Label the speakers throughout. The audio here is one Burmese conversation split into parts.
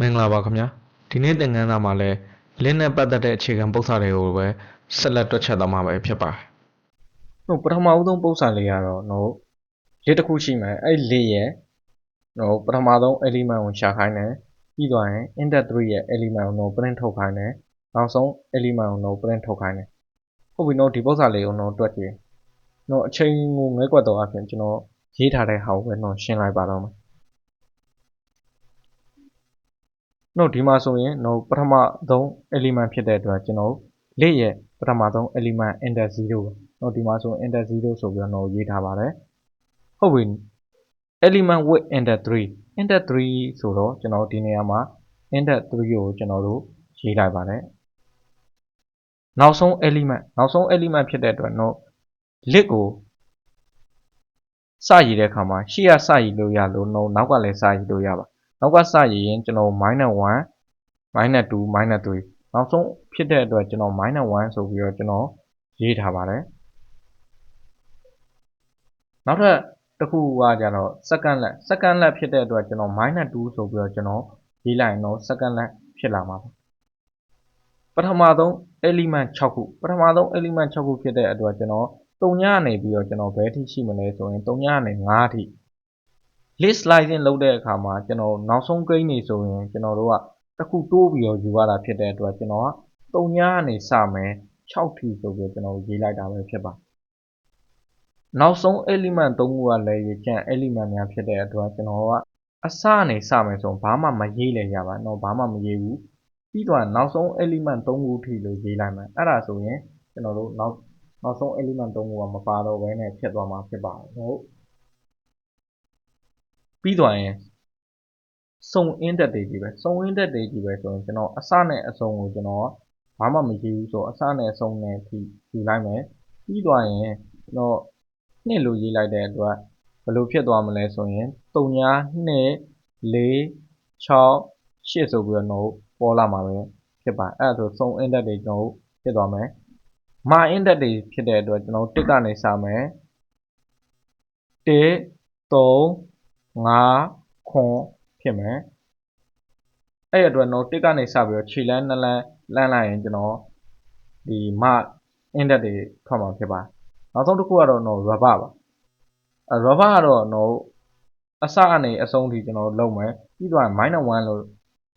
Speaker 1: မင်္ဂလာပါခင်ဗျာဒီနေ့သင်ခန်းစာမှာလည်း link နဲ့ပတ်သက်တဲ့အခြေခံပုဒ်စာတွေကိုပဲဆက်လက်တွက်ချက်သွားမှာပဲဖြစ်ပါတယ်
Speaker 2: ဟုတ်ပထမဦးဆုံးပုံစံလေးကတော့တော့လေးတစ်ခုရှိမယ်အဲ့လေးရဲ့တော့ပထမဆုံး element ကိုရှာခိုင်းတယ်ပြီးသွားရင် index 3ရဲ့ element ကိုတော့ print ထုတ်ခိုင်းတယ်နောက်ဆုံး element ကိုတော့ print ထုတ်ခိုင်းတယ်ဟုတ်ပြီတော့ဒီပုံစံလေးကိုတော့တွက်ကြည့်တော့အချိန်ကိုငဲကွက်တော့အပြင်ကျွန်တော်ရေးထားတဲ့ဟာကိုပဲတော့ရှင်းလိုက်ပါတော့မယ် တော့ဒီမှာဆိုရင်တော့ပထမဆုံး element ဖြစ်တဲ့အတွက်ကျွန်တော်လေးရဲ့ပထမဆုံး element index 0ပဲတော့ဒီမှာဆို enter 0ဆိုပြီးတော့ရေးထားပါတယ်ဟုတ်ပြီ element with enter 3 enter 3ဆိုတော့ကျွန်တော်ဒီနေရာမှာ enter 3ကိုကျွန်တော်တို့ရေးလိုက်ပါတယ်နောက်ဆုံး element နောက်ဆုံး element ဖြစ်တဲ့အတွက်တော့ list ကိုစရည်တဲ့အခါမှာရှေ့ကစရည်လို့ရလို့တော့နောက်ကလည်းစရည်လို့ရပါ နောက်ကစရည်ရင်ကျွန်တော် -1 -2 -3 နောက်ဆုံးဖြစ်တဲ့အတွက်ကျွန်တော် -1 ဆိုပြီးတော့ကျွန်တော်ရေးထားပါတယ်နောက်ထပ်တစ်ခုကကြတော့ second lap second lap ဖြစ်တဲ့အတွက်ကျွန်တော် -2 ဆိုပြီးတော့ကျွန်တော်ရေးလိုက်ရင်တော့ second lap ဖြစ်လာမှာပါပထမဆုံး element 6ခုပထမဆုံး element 6ခုဖြစ်တဲ့အတွက်ကျွန်တော်3ညနေပြီးတော့ကျွန်တော်ဘယ်ထိရှိမလဲဆိုရင်3ညနေ5ထိ list slicing လုပ်တဲ့အခါမှာကျွန်တော်နောက်ဆုံး gain နေဆိုရင်ကျွန်တော်တို့ကတစ်ခုတိုးပြီးတော့ယူရတာဖြစ်တဲ့အတွက်ကျွန်တော်က3ညနေစမယ်6ထိဆိုပြီးတော့ကျွန်တော်ရေးလိုက်တာပဲဖြစ်ပါနောက်ဆုံး element 3ခုကလည်းရကျန် element များဖြစ်တဲ့အတွက်ကျွန်တော်ကအစနေစမယ်ဆိုရင်ဘာမှမရေးလဲရပါတော့ဘာမှမရေးဘူးပြီးတော့နောက်ဆုံး element 3ခုထိလို့ရေးလိုက်မယ်အဲ့ဒါဆိုရင်ကျွန်တော်တို့နောက်နောက်ဆုံး element 3ခုကမပါတော့ဘဲနဲ့ဖြစ်သွားမှာဖြစ်ပါတယ်ဟုတ် ပြီးတော့ရင်စုံ index တွေကြီးပဲစုံ index တွေကြီးပဲဆိုရင်ကျွန်တော်အစနဲ့အဆုံးကိုကျွန်တော်ဘာမှမရေးဘူးဆိုအစနဲ့အဆုံးနဲ့ထိယူလိုက်မယ်ပြီးတော့ရင်ကျွန်တော်နှစ်လို့ရေးလိုက်တဲ့အတွက်ဘယ်လိုဖြစ်သွားမလဲဆိုရင်3ညာ2 4 6 8ဆိုပြီးတော့တော့ပေါ်လာမှာပဲဖြစ်ပါအဲ့ဒါဆိုစုံ index တွေကျွန်တော်ဖြစ်သွားမယ်မာ index တွေဖြစ်တဲ့အတွက်ကျွန်တော်တစ်ကနေစမယ်1 3 5ခွန်ဖြစ်မယ်အဲ့ဒီအတွက်တော့တစ်ကနေစပြီးတော့ခြေလန်းနှစ်လန်းလန်းလိုက်ရင်ကျွန်တော်ဒီမာ index တွေထွက်မှာဖြစ်ပါတယ်နောက်ဆုံးတစ်ခုကတော့တော့ rubber ပါအဲ rubber ကတော့တော့အစအနေအဆုံးထိကျွန်တော်လုံးမယ်ပြီးတော့ -1 လို့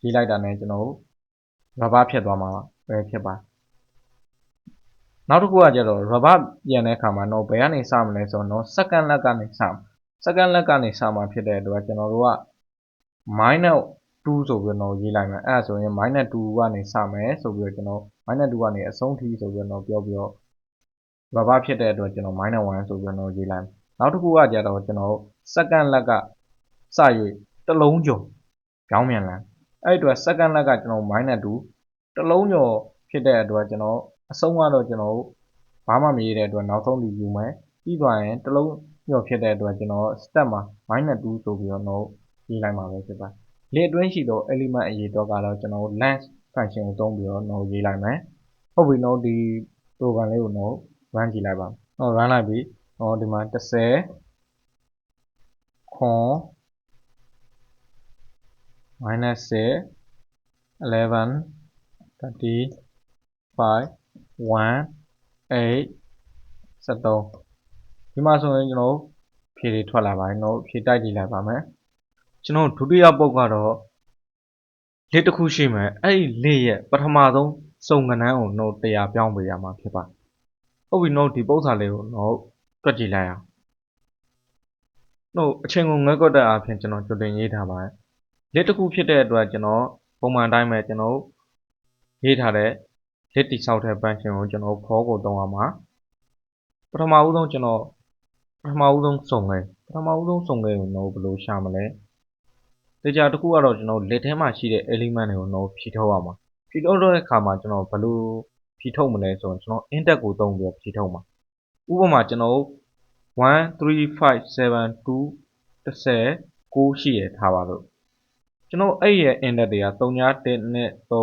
Speaker 2: ရေးလိုက်တာနဲ့ကျွန်တော် rubber ဖြစ်သွားမှာပဲဖြစ်ပါနောက်တစ်ခုကကျတော့ rubber ပြန်တဲ့အခါမှာတော့ဘယ်ကနေစမလဲဆိုတော့ second leg ကနေစမှာ second leg ကနေစမှာဖြစ်တဲ့အတွက်ကျွန်တော်တို့က -2 ဆိုပြီးတော့ရေးလိုက်မယ်အဲ့ဒါဆိုရင် -2 ကနေစမယ်ဆိုပြီးတော့ကျွန်တော် -2 ကနေအဆုံးထိဆိုပြီးတော့ပြောပြီးတော့ rubber ဖြစ်တဲ့အတွက်ကျွန်တော် -1 ဆိုပြီးတော့ရေးလိုက်မယ်နောက်တစ်ခုကကြတော့ကျွန်တော် second leg ကစ၍တစ်လုံးကျော်ကြောင်းမြန်လန်းအဲ့ဒီအတွက် second leg ကကျွန်တော် -2 တစ်လုံးကျော်ဖြစ်တဲ့အတွက်ကျွန်တော်အဆုံးကတော့ကျွန်တော်ဘာမှမရေးတဲ့အတွက်နောက်ဆုံးဒီယူမယ်ပြီးသွားရင်တစ်လုံး ကျော်ဖြစ်တဲ့အတွက်ကျွန်တော် step မှာ -2 ဆိုပြီးတော့ရေးလိုက်မှာပဲဖြစ်ပါလေအတွင်းရှိသော element အရေးတော့ကတော့ကျွန်တော် length function ကိုသုံးပြီးတော့ရေးလိုက်မယ်ဟုတ်ပြီနော်ဒီ program လေးကိုတော့ run ကြည့်လိုက်ပါဟော run လိုက်ပြီဟောဒီမှာ30ခွန် minus 6 11 35 1 8 73 ဒီမှာဆိုရင်ကျွန်တော်ဖြေတွေထွက်လာပါတယ်ကျွန်တော်ဖြေတိုက်ကြည့်လိုက်ပါမယ်ကျွန်တော်ဒုတိယပုတ်ကတော့လေးတစ်ခုရှိမယ်အဲ့ဒီလေးရဲ့ပထမဆုံးစုံကဏ္ဍကိုတော့တရားပြောင်းပေးရမှာဖြစ်ပါဟုတ်ပြီတော့ဒီပုတ်စာလေးကိုတော့တွက်ကြည့်လိုက်အောင်တော့အချိန်ကိုငက်ကွက်တဲ့အပြင်ကျွန်တော်ကြိုတင်ရေးထားပါတယ်လက်တစ်ခုဖြစ်တဲ့အတွက်ကျွန်တော်ပုံမှန်တိုင်းပဲကျွန်တော်ရေးထားတဲ့လက်တိဆောက်တဲ့ function ကိုကျွန်တော် for ကိုတုံးအောင်ပါပထမဦးဆုံးကျွန်တော် ပထမဦးဆုံးစုံခဲ့ပထမဦးဆုံးစုံခဲ့ကိုတော့ဘယ်လိုရှာမလဲတရားတစ်ခုကတော့ကျွန်တော်လက်ထဲမှာရှိတဲ့ element တွေကိုတော့ဖြည့်ထုတ်အောင်ပါဖြည့်ထုတ်တဲ့အခါမှာကျွန်တော်ဘယ်လိုဖြည့်ထုတ်မလဲဆိုရင်ကျွန်တော် index ကိုတုံးပြီးဖြည့်ထုတ်မှာဥပမာကျွန်တော်1 3 5 7 2 10 9ရှိရထားပါလို့ကျွန်တော်အဲ့ရဲ့ index တွေက3 1 2 3 4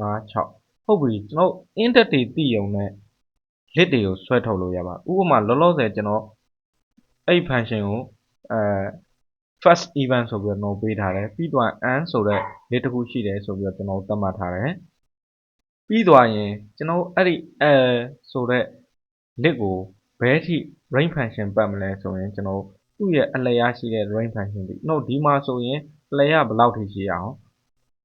Speaker 2: 5 6ဟုတ်ပြီကျွန်တော် index တွေသိရုံနဲ့ list တွေကိုဆွဲထုတ်လို့ရပါဥပမာလောလောဆယ်ကျွန်တော် အဲ့ function ကိုအဲ first event ဆိုပြီးတော့ကျွန်တော်ပေးထားတယ်ပြီးတော့ and ဆိုတဲ့လေးတစ်ခုရှိတယ်ဆိုပြီးတော့ကျွန်တော်သတ်မှတ်ထားတယ်ပြီးသွားရင်ကျွန်တော်အဲ့ဒီ l ဆိုတဲ့ list ကိုဘယ်ထိ range function ပတ်မလဲဆိုရင်ကျွန်တော်သူ့ရဲ့အလျားရှိတဲ့ range function ဒီနော်ဒီမှာဆိုရင်အလျားဘယ်လောက်ထိရှိအောင်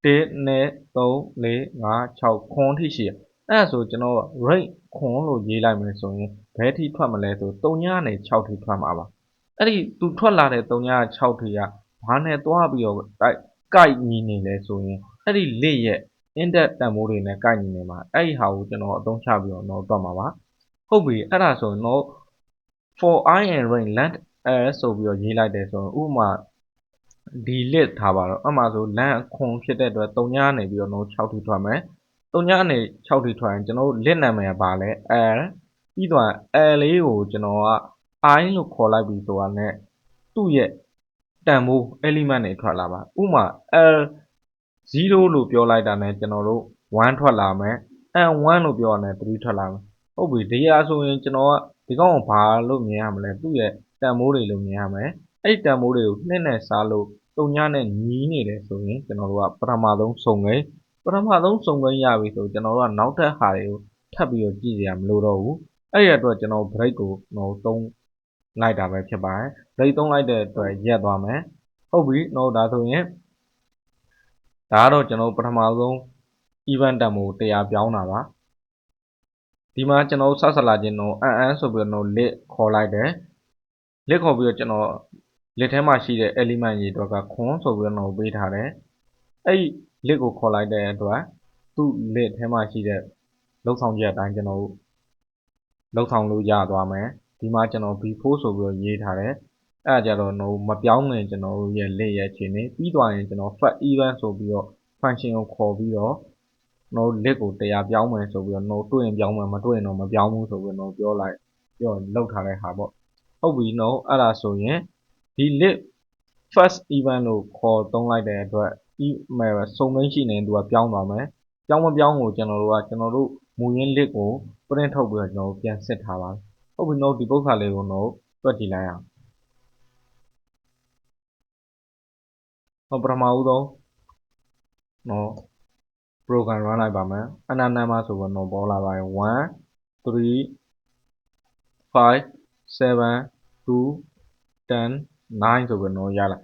Speaker 2: 1 2 3 4 5 6ခွန်ထိရှိရအဲ့ဒါဆိုကျွန်တော် range ခွန်လို့ရေးလိုက်မယ်ဆိုရင် ဘယ်ထိထွက်မလဲဆို3ညနဲ့6ထိထွက်မှာပါအဲ့ဒီသူထွက်လာတဲ့3ည6ထိကဘာနဲ့သွားပြီးတော့တိုက်ကိုက်ညီနေလဲဆိုရင်အဲ့ဒီ list ရဲ့ index တန်ဖိုးတွေနဲ့ကိုက်ညီနေမှာအဲ့ဒီဟာကိုကျွန်တော်အသုံးချပြီးတော့တော့တွက်မှာပါဟုတ်ပြီအဲ့ဒါဆိုရင်တော့ for i and range length l ဆိုပြီးတော့ရေးလိုက်တယ်ဆိုရင်ဥပမာဒီ list ထားပါတော့အမှဆို length ခွန်ဖြစ်တဲ့အတွက်3ညနေပြီးတော့တော့6ထိထွက်မယ်3ညနေ6ထိထွက်ရင်ကျွန်တော်တို့ list နာမည်ကပါလဲ l ပြီးတော့ l လေးကိုကျွန်တော်က i လို့ခေါ်လိုက်ပြီးဆိုတာနဲ့သူ့ရဲ့တန်ဖိုး element တွေထွက်လာပါဥပမာ l 0လို့ပြောလိုက်တာနဲ့ကျွန်တော်တို့1ထွက်လာမယ် n 1လို့ပြောရတဲ့3ထွက်လာမယ်ဟုတ်ပြီဒီဟာဆိုရင်ကျွန်တော်ကဒီကောင်ကိုဘာလို့မြင်ရမလဲသူ့ရဲ့တန်မိုးတွေလို့မြင်ရမယ်အဲ့ဒီတန်မိုးတွေကိုနှစ်နဲ့စားလို့တုံညနဲ့ညီးနေတယ်ဆိုရင်ကျွန်တော်တို့ကပထမဆုံးစုံကိန်းပထမဆုံးစုံကိန်းရပြီဆိုကျွန်တော်တို့ကနောက်ထပ်ဟာတွေကိုထပ်ပြီးတော့ကြည့်ရမလို့တော့ဘူး အဲ့ဒီအတွက်ကျွန်တော် break ကိုတော့သုံးလိုက်တာပဲဖြစ်ပါတယ် break သုံးလိုက်တဲ့အတွက်ရက်သွားမယ်ဟုတ်ပြီတော့ဒါဆိုရင်ဒါကတော့ကျွန်တော်ပထမဆုံး event တန်မိုးတရားပြောင်းတာပါဒီမှာကျွန်တော်ဆက်ဆက်လာခြင်းတော့အန်အန်ဆိုပြီးတော့ lit ခေါ်လိုက်တယ် lit ခေါ်ပြီးတော့ကျွန်တော် lit ထဲမှာရှိတဲ့ element ရေအတွက်ကခွန်ဆိုပြီးတော့ပေးထားတယ်အဲ့ဒီ lit ကိုခေါ်လိုက်တဲ့အတွက်သူ့ lit ထဲမှာရှိတဲ့လောက်ဆောင်ချက်အတိုင်းကျွန်တော် လောက်ဆောင်လို့ရသွားမယ်ဒီမှာကျွန်တော် before ဆိုပြီးတော့ရေးထားတယ်အဲ့ဒါကြတော့တော့မပြောင်းငင်ကျွန်တော်ရဲ့ lit ရဲ့အခြေအနေပြီးသွားရင်ကျွန်တော် fact event ဆိုပြီးတော့ function ကိုခေါ်ပြီးတော့ no list ကိုတရားပြောင်းမယ်ဆိုပြီးတော့ no တွေ့ရင်ပြောင်းမယ်မတွေ့ရင်တော့မပြောင်းဘူးဆိုပြီးတော့ no ပြောလိုက်ပြောလောက်ထားတဲ့ဟာပေါ့ဟုတ်ပြီ no အဲ့ဒါဆိုရင်ဒီ list first event လို့ခေါ်သုံးလိုက်တဲ့အတွက် email စုံမင်းရှိနေသူကပြောင်းသွားမယ်ပြောင်းမပြောင်းကိုကျွန်တော်တို့ကကျွန်တော်တို့မူရင်း list ကို print ထုတ်ပြီးတော့ကျွန်တော်တို့ပြန်စစ်ထားပါဟုတ်ပြီ no ဒီပုဒ်စာလေးကို no တွက်ကြည့်လိုက်အောင်ဟောပထမဦးဆုံး no program run လိုက်ပါမယ်အနန္တမဆိုတော့တော့ပေါ်လာပါရင်1 3 5 7 2 10 9ဆိုပြီးတော့ရလာ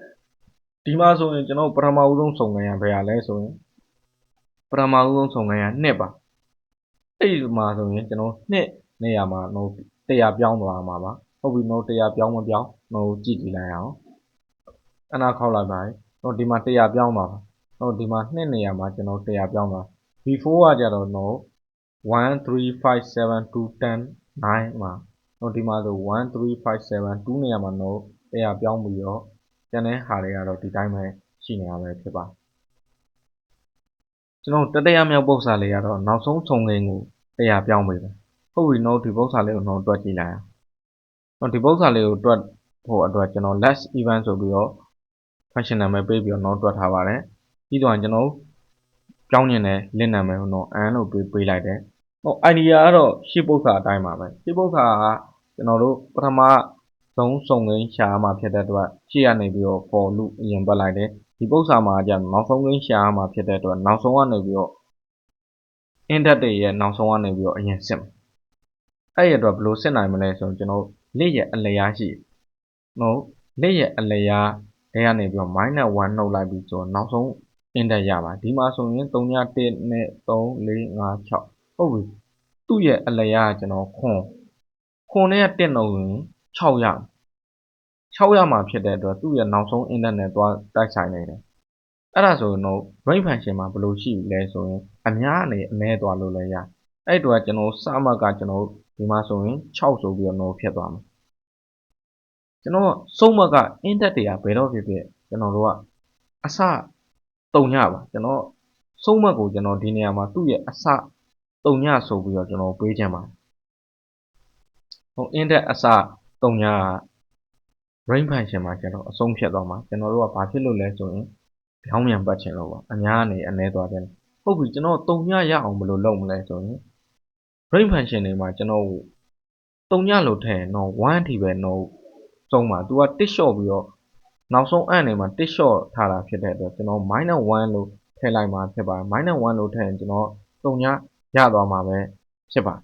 Speaker 2: ဒီမှာဆိုရင်ကျွန်တော်ပထမဦးဆုံးစုံငန်းရဘယ်ရလဲဆိုရင်ပထမဦးဆုံးစုံငန်းရ2ပါ အဲ့ဒီမှာဆိုရင်ကျွန်တော်2နေရာမှာတော့တရားပြောင်းသွားမှာပါဟုတ်ပြီတော့တရားပြောင်းမပြောင်းတော့ကြည့်ကြည့်လိုက်အောင်အနာခောက်လိုက်ပါတော့ဒီမှာတရားပြောင်းပါပါတော့ဒီမှာနှစ်နေရာမှာကျွန်တော်တရားပြောင်းသွား before ကကြတော့ no 1 3 5 7 2 10 9မှာတော့ဒီမှာဆို1 3 5 7 2နေရာမှာ no တရားပြောင်းပြီးတော့ကျန်တဲ့ဟာတွေကတော့ဒီတိုင်းပဲရှိနေရပဲဖြစ်ပါ ကျွန်တော်တတရားမြောက်ပု္ပ္ပစာလေးကတော့နောက်ဆုံးခြုံငိန်ကိုတရားပြောင်းပေးတယ်ဟုတ်ပြီ no ဒီပု္ပ္ပစာလေးကိုတော့တွက်ကြည့်လိုက်အောင်တော့ဒီပု္ပ္ပစာလေးကိုတွက်ဖို့အတွက်ကျွန်တော် last event ဆိုပြီးတော့ function နာမည်ပေးပြီးတော့ no တွက်ထားပါတယ်ပြီးတော့ကျွန်တော်ပြောင်းညင်တဲ့ link နာမည်ကိုတော့ an လို့ပေးပေးလိုက်တယ်။ဟို idea ကတော့ရှင်းပု္ပ္ပစာအတိုင်းပါပဲ။ရှင်းပု္ပ္ပစာကကျွန်တော်တို့ပထမဆုံးစုံငင်းရှာမှာဖြစ်တဲ့အတွက်ရှေ့ကနေပြီးတော့ for loop အရင်ပတ်လိုက်တယ်။ ဒီပု္ပ္ပစာမှာကျနောက်ဆုံးငင်းရှာမှာဖြစ်တဲ့အတွက်နောက်ဆုံးကနေပြီးတော့ index တွေရဲ့နောက်ဆုံးကနေပြီးတော့အရင်စစ်မယ်။အဲ့ဒီအတွက်ဘယ်လိုစစ်နိုင်မလဲဆိုရင်ကျွန်တော်လက်ရဲ့အလျားရှိတယ်။ဟုတ်လက်ရဲ့အလျားတွေကနေပြီးတော့ -1 နှုတ်လိုက်ပြီးဆိုတော့နောက်ဆုံး index ရပါဒီမှာဆိုရင်3ည1နဲ့3 4 5 6ဟုတ်ပြီသူ့ရဲ့အလျားကကျွန်တော်ခွန်ခွန်နဲ့1နှုတ်ရင်6ရ 6ရမှာဖြစ်တဲ့အတွက်သူ့ရဲ့နောက်ဆုံး index နဲ့သွားတိုက်ဆိုင်နေတယ်အဲ့ဒါဆိုရင်တော့ range function မှာဘယ်လိုရှိလဲဆိုရင်အများအနေအမဲသွားလို့လည်းရအဲ့တော့ကျွန်တော်စမှတ်ကကျွန်တော်ဒီမှာဆိုရင်6ဆိုပြီးတော့ဖြစ်သွားမှာကျွန်တော်စုံမက index တွေကဘယ်တော့ဖြစ်ဖြစ်ကျွန်တော်တို့ကအစတုံညပါကျွန်တော်ဆုံးမတ်ကိုကျွန်တော်ဒီနေရာမှာသူ့ရဲ့အစတုံညဆိုပြီးတော့ကျွန်တော်ပေးချင်ပါတယ်ဟို index အစတုံညက range function မှာကျွန်တော်အဆုံးဖြတ်သွားမှာကျွန်တော်တို့ကဘာဖြစ်လို့လဲဆိုရင်ပြောင်းပြန်ပတ်ချင်လို့ပါအများအနေအနဲသွားတယ်ဟုတ်ပြီကျွန်တော်တုံညရအောင်ဘယ်လိုလုပ်မလဲဆိုရင် range function တွေမှာကျွန်တော်တုံညလို့ထည့်ရင်တော့1အထိပဲတော့စုံမှာ तू ကတစ်လျှော့ပြီးတော့နောက်ဆုံးအန်နေမှာတစ်လျှော့ထားတာဖြစ်တဲ့အတွက်ကျွန်တော် minus 1လို့ထည့်လိုက်မှာဖြစ်ပါတယ် minus 1လို့ထည့်ရင်ကျွန်တော်တုံညာရသွားမှာပဲဖြစ်ပါတယ်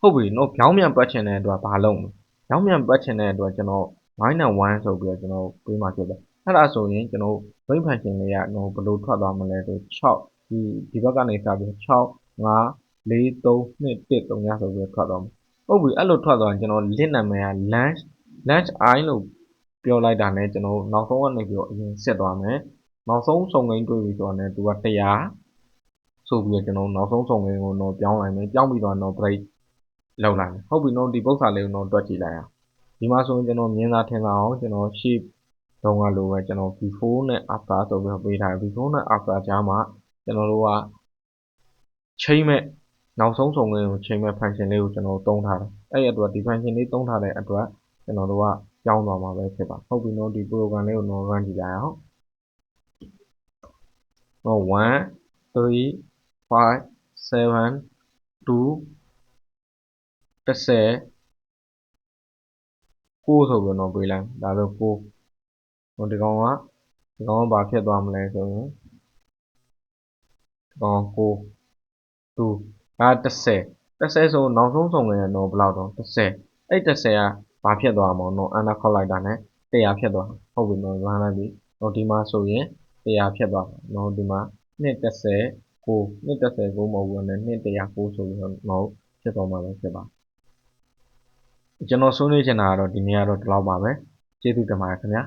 Speaker 2: ဟုတ်ပြီနော်ပြောင်းပြန်ပတ်ချင်တဲ့အတွက်ဘာလုပ်မလဲပြောင်းပြန်ပတ်ချင်တဲ့အတွက်ကျွန်တော် minus 1ဆိုပြီးတော့ကျွန်တော်ပေးမှာဖြစ်တယ်အဲ့ဒါဆိုရင်ကျွန်တော် brain function လေးကနော်ဘယ်လိုထွက်သွားမလဲဆို6ဒီဒီဘက်ကနေစပြီး6 5 4 3 2 1 3ညဆိုပြီးထွက်သွားမှာဟုတ်ပြီအဲ့လိုထွက်သွားရင်ကျွန်တော် list နာမည်က lunch lunch i လို့ပြောလိုက်တာနဲ့ကျွန်တော်နောက်ဆုံးကနေပြီးတော့အရင်ဆက်သွားမယ်နောက်ဆုံးစုံကိန်းတွေ့ပြီဆိုတော့ねသူက100ဆိုပြီးတော့ကျွန်တော်နောက်ဆုံးစုံကိန်းကိုတော့ပြောင်းလိုက်မယ်ပြောင်းပြီးတော့တော့ break လောက်လိုက်မယ်ဟုတ်ပြီနော်ဒီပု္ပ္ပစာလေးကိုတော့တွက်ကြည့်လိုက်အောင် ဒီမှာဆိုရင်ကျွန်တော်မြင်သာထင်သာအောင်ကျွန်တော် shape တုံးကလိုပဲကျွန်တော် before နဲ့ after ဆိုပြီးတော့ပေးထားတယ် before နဲ့ after ကြားမှာကျွန်တော်တို့ကချိန်မဲ့နောက်ဆုံးစုံကိန်းကိုချိန်မဲ့ function လေးကိုကျွန်တော်သုံးထားတယ်အဲ့ဒီအတွက်ဒီ function လေးသုံးထားတဲ့အတွက်ကျွန်တော်တို့ကကြောင်းသွားမှာပဲဖြစ်ပါဟုတ်ပြီနော်ဒီ program လေးကိုတော့ run ကြည့်လိုက်အောင်ဟော1 3 5 7 2 10 9ဆိုပြီးတော့ပေးလိုက်ဒါဆို9ဟိုဒီကောင်ကဒီကောင်ကဘာဖြစ်သွားမလဲဆိုရင်ဒီကောင်9 2ဒါ10 10ဆိုနောက်ဆုံးစုံငယ်တော့ဘယ်လောက်တော့10အဲ့10ကဘာဖြစ်သွားမှာနော်အန်နာခေါက်လိုက်တာ ਨੇ 100ဖြစ်သွားဟုတ်ပြီနော် run လိုက်ပြီတော့ဒီမှာဆိုရင်100ဖြစ်သွားနော်ဒီမှာ230 9 230 9မဟုတ်ဘူးနဲ့209ဆိုပြီးတော့နော်ဖြစ်သွားမှာပဲဖြစ်ပါ ကျွန်တော်ဆွေးနွေးချင်တာကတော့ဒီနေ့ကတော့ဒီလောက်ပါပဲကျေးဇူးတင်ပါတယ်ခင်ဗျာ